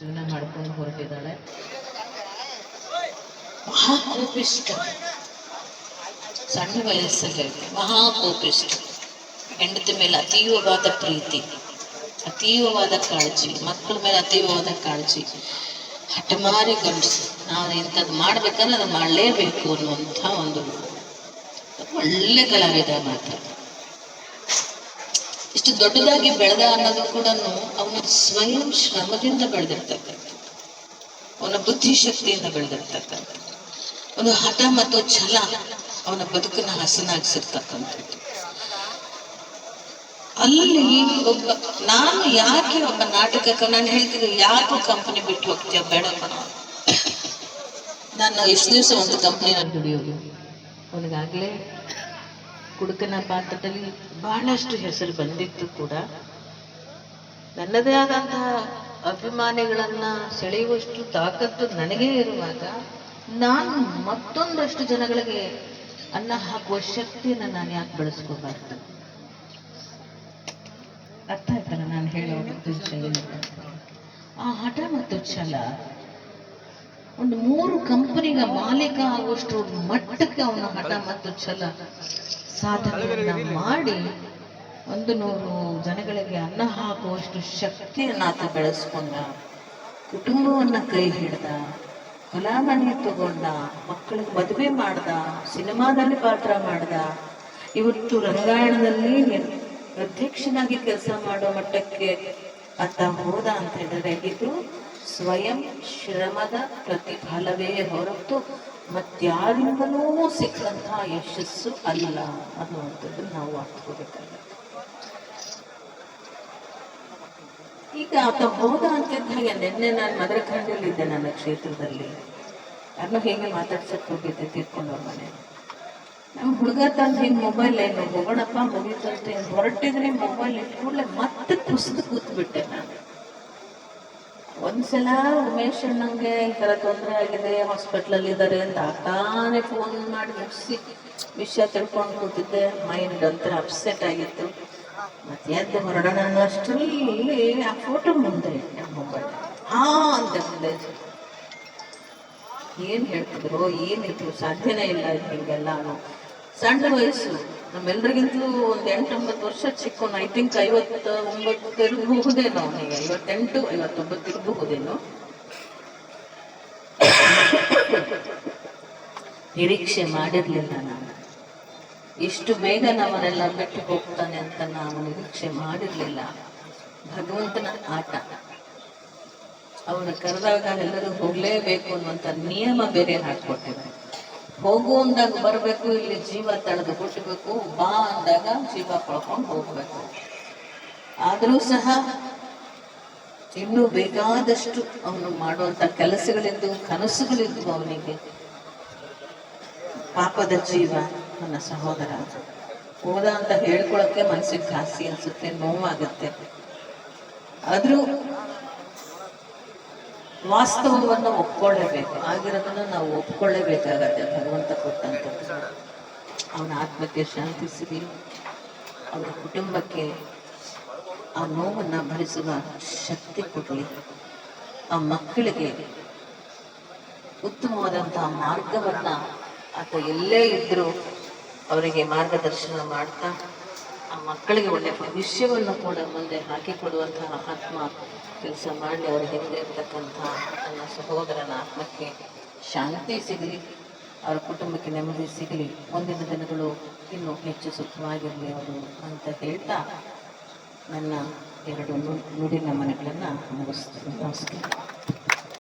ಜೀವನ ಮಾಡ್ಕೊಂಡು ಹೊರಟಿದ್ದಾಳೆ. ಮಹಾಕೋಪಿಷ್ಟ ಸಣ್ಣ ವಯಸ್ಸಲ್ಲಿ ಮಹಾಕೋಪಿಷ್ಟ ಹೆಂಡತಿ ಮೇಲೆ ಅತೀವವಾದ ಪ್ರೀತಿ, ಅತೀವವಾದ ಕಾಳಜಿ, ಮಕ್ಕಳ ಮೇಲೆ ಅತೀವವಾದ ಕಾಳಜಿ. ಹಠಮಾರಿ ಗಂಡಸು ನಾವು ಇಂಥದ್ದು ಮಾಡ್ಬೇಕಂದ್ರೆ ಅದು ಮಾಡಲೇಬೇಕು ಅನ್ನುವಂಥ ಒಂದು ಒಳ್ಳೆ ಕಲಾವಿದ ಮಾತು ಇಷ್ಟು ದೊಡ್ಡದಾಗಿ ಬೆಳೆದ ಅನ್ನೋದು ಕೂಡ ಅವನ ಸ್ವಯಂ ಶ್ರಮದಿಂದ ಬೆಳೆದಿರ್ತಕ್ಕಂಥ, ಅವನ ಬುದ್ಧಿಶಕ್ತಿಯಿಂದ ಬೆಳೆದಿರ್ತಕ್ಕಂಥ, ಒಂದು ಹಠ ಮತ್ತು ಛಲ ಅವನ ಬದುಕನ್ನ ಹಸನಾಗಿಸಿರ್ತಕ್ಕಂಥದ್ದು. ಅಲ್ಲಿ ಒಬ್ಬ, ನಾನು ಯಾಕೆ ಒಬ್ಬ ನಾಟಕಕ್ಕೆ, ನಾನು ಹೇಳ್ತಿದ್ದೆ, ಯಾಕೆ ಕಂಪನಿ ಬಿಟ್ಟು ಹೋಗ್ತೀಯ, ಬೇಡ ಕಣ. ನಾನು ಎಷ್ಟು ದಿವಸ ಒಂದು ಕಂಪನಿನಲ್ಲಿ ದುಡಿಯೋದು? ಅವನಿಗಾಗಲೇ ಕುಡುಕನ ಪಾತ್ರದಲ್ಲಿ ಬಹಳಷ್ಟು ಹೆಸರು ಬಂದಿತ್ತು ಕೂಡ. ನನ್ನದೇ ಆದಂತಹ ಅಭಿಮಾನಿಗಳನ್ನ ಸೆಳೆಯುವಷ್ಟು ತಾಕತ್ತು ನನಗೆ ಇರುವಾಗ ನಾನು ಮತ್ತೊಂದಷ್ಟು ಜನಗಳಿಗೆ ಅನ್ನ ಹಾಕುವ ಶಕ್ತಿಯನ್ನು ನಾನು ಯಾಕೆ ಬೆಳೆಸ್ಕೋಬಾರ್ದು? ಅರ್ಥ ಆಯ್ತಲ್ಲ ನಾನು ಹೇಳೋ ಉದ್ದೇಶ ಏನು ಆ ಹಠ ಮತ್ತು ಛಲ ಒಂದು ಮೂರು ಕಂಪನಿಗ ಮಾಲೀಕ ಆಗುವಷ್ಟು ಮಟ್ಟಕ್ಕೆ ಅವನ ಹಠ ಮತ್ತು ಛಲ ಸಾಧನೆಯನ್ನ ಮಾಡಿ ಒಂದು ನೂರು ಜನಗಳಿಗೆ ಅನ್ನ ಹಾಕುವಷ್ಟು ಶಕ್ತಿಯನ್ನ ಆತ ಬೆಳೆಸ್ಕೊಂಡ, ಕುಟುಂಬವನ್ನ ಕೈ ಹಿಡ್ದ ಕಲಾಮಣಿ ತಗೊಂಡ, ಮಕ್ಕಳಿಗೆ ಮದುವೆ ಮಾಡ್ದ, ಸಿನಿಮಾದಲ್ಲಿ ಪಾತ್ರ ಮಾಡ್ದ, ಇವತ್ತು ರಂಗಾಯಣದಲ್ಲಿ ಅಧ್ಯಕ್ಷನಾಗಿ ಕೆಲಸ ಮಾಡೋ ಮಟ್ಟಕ್ಕೆ ಆತ ಹೋದ ಅಂತ ಹೇಳಿದ್ರೆ, ಇದು ಸ್ವಯಂ ಶ್ರಮದ ಪ್ರತಿಫಲವೇ ಹೊರತು ಮತ್ಯಾರಿಂದಲೂ ಸಿಕ್ಕಂತಹ ಯಶಸ್ಸು ಅಲ್ಲ. ಅನ್ನುವಂಥದ್ದು ನಾವು ಅರ್ಥಕೋಬೇಕಾಗುತ್ತೆ ಈಗ ಆತ ಹೋದ ಅಂತಿದ್ದ ನಿನ್ನೆ ನಾನು ಮದರಖಂಡಲ್ಲಿದ್ದೆ ನನ್ನ ಕ್ಷೇತ್ರದಲ್ಲಿ. ಯಾರನ್ನೋ ಹೇಗೆ ಮಾತಾಡ್ಸಕ್ ಹೋಗಿದ್ದೆ ತೀರ್ಕೊಂಡವ್ರ ಮನೆ. ನಮ್ಮ ಹುಡುಗ ತಂದು ಹಿಂಗೆ ಮೊಬೈಲ್ ಏನು ಹೋಗೋಣಪ್ಪ ಮುಗಿತು ಅಂತ ಹೊರಟಿದ್ರೆ ಮೊಬೈಲ್ ಇಟ್ಕೊಂಡ್ಲೆ ಮತ್ತೆ ಕುಸಿದು ಕೂತ್ಬಿಟ್ಟೆ ನಾನು. ಒಂದ್ಸಲ ಉಮೇಶ್ ಅಣ್ಣಂಗೆ ಈ ಥರ ತೊಂದರೆ ಆಗಿದೆ ಹಾಸ್ಪಿಟ್ಲಲ್ಲಿ ಇದ್ದಾರೆ ಅಂತ ತಾನೇ ಫೋನ್ ಮಾಡಿ ಮುಗಿಸಿ ವಿಷಯ ತಿಳ್ಕೊಂಡು ಕೂತಿದ್ದೆ. ಮೈಂಡ್ ಒಂಥರ ಅಪ್ಸೆಟ್ ಆಗಿತ್ತು. ಮತ್ತೆ ಎದ್ದು ಹೊರಡೋಣ ಅನ್ನೋಷ್ಟರಲ್ಲಿ ಆ ಫೋಟೋ ಮುಂದೆ ಹಾ ಅಂತ ಮುಂದೆ. ಏನ್ ಹೇಳ್ತಿದ್ರು? ಏನಿದ್ರು ಸಾಧ್ಯನೇ ಇಲ್ಲ ಹಿಂಗೆಲ್ಲ ಸಣ್ಣ ವಯಸ್ಸು. ನಮ್ಮೆಲ್ರಿಗಿಂತಲೂ ಒಂದ್ ಎಂಟೊಂಬತ್ತು ವರ್ಷ ಚಿಕ್ಕವನು ಐ ಥಿಂಕ್ ಐವತ್ತ ಒಂಬತ್ತು ಇರಬಹುದೇನೋ ಅವನಿಗೆ. ಐವತ್ತೆಂಟು ಐವತ್ತೊಂಬತ್ತು ಇರಬಹುದೇನೋ ನಿರೀಕ್ಷೆ ಮಾಡಿರ್ಲಿಲ್ಲ ನಾನು. ಇಷ್ಟು ಬೇಗ ನಮ್ಮನ್ನೆಲ್ಲ ಬಿಟ್ಟು ಹೋಗ್ತಾನೆ ಅಂತ ನಾವು ನಿರೀಕ್ಷೆ ಮಾಡಿರ್ಲಿಲ್ಲ. ಭಗವಂತನ ಆಟ. ಅವನು ಕರೆದಾಗ ಎಲ್ಲರೂ ಹೋಗ್ಲೇಬೇಕು ಅನ್ನುವಂಥ ನಿಯಮ ಬೇರೆ ಹಾಕ್ಕೊಟ್ಟಿದ್ದಾರೆ. ಹೋಗು ಅಂದಾಗ ಬರಬೇಕು, ಇಲ್ಲಿ ಜೀವ ತಳೆದು ಹುಟ್ಟಬೇಕು ಬಾ ಅಂದಾಗ ಜೀವ ಕಳ್ಕೊಂಡು ಹೋಗ್ಬೇಕು. ಆದರೂ ಸಹ ಇನ್ನೂ ಬೇಕಾದಷ್ಟು ಅವನು ಮಾಡುವಂತ ಕೆಲಸಗಳಿದ್ದು, ಕನಸುಗಳಿದ್ದು ಅವನಿಗೆ ಪಾಪದ ಜೀವ ನನ್ನ ಸಹೋದರ. ಹೋದ ಅಂತ ಹೇಳ್ಕೊಳಕ್ಕೆ ಮನಸ್ಸಿಗೆ ಘಾಸಿ ಅನ್ಸುತ್ತೆ, ನೋವಾಗುತ್ತೆ. ಆದ್ರೂ ವಾಸ್ತವವನ್ನು ಒಪ್ಕೊಳ್ಳೇಬೇಕು. ಆಗಿರೋದನ್ನ ನಾವು ಒಪ್ಕೊಳ್ಳೇಬೇಕಾಗತ್ತೆ ಭಗವಂತ ಕೊಟ್ಟಂತ. ಅವನ ಆತ್ಮಕ್ಕೆ ಶಾಂತಿ ಸಿಗಲಿ ಅವರ ಕುಟುಂಬಕ್ಕೆ ಆ ನೋವನ್ನು ಭರಿಸುವ ಶಕ್ತಿ ಕೊಡಲಿ. ಆ ಮಕ್ಕಳಿಗೆ ಉತ್ತಮವಾದಂತಹ ಮಾರ್ಗವನ್ನ ಆತ ಎಲ್ಲೇ ಇದ್ದರೂ ಅವರಿಗೆ ಮಾರ್ಗದರ್ಶನ ಮಾಡ್ತಾ ಆ ಮಕ್ಕಳಿಗೆ ಒಳ್ಳೆಯ ಭವಿಷ್ಯವನ್ನು ಕೂಡ ಮುಂದೆ ಹಾಕಿಕೊಡುವಂತಹ ಆತ್ಮ ಕೆಲಸ ಮಾಡಿ ಅವರ ಹಿಂದೆ ಇರ್ತಕ್ಕಂಥ ನನ್ನ ಸಹೋದರನ ಆತ್ಮಕ್ಕೆ ಶಾಂತಿ ಸಿಗಲಿ, ಅವರ ಕುಟುಂಬಕ್ಕೆ ನೆಮ್ಮದಿ ಸಿಗಲಿ, ಮುಂದಿನ ದಿನಗಳು ಇನ್ನೂ ಹೆಚ್ಚು ಸುಖವಾಗಿರಲಿ ಅವರು ಅಂತ ಹೇಳ್ತಾ ನನ್ನ ಎರಡು ನುಡಿ ನಮನಗಳನ್ನು ಮುಗಿಸ್ತೀನಿ. ನಮಸ್ಕಾರ.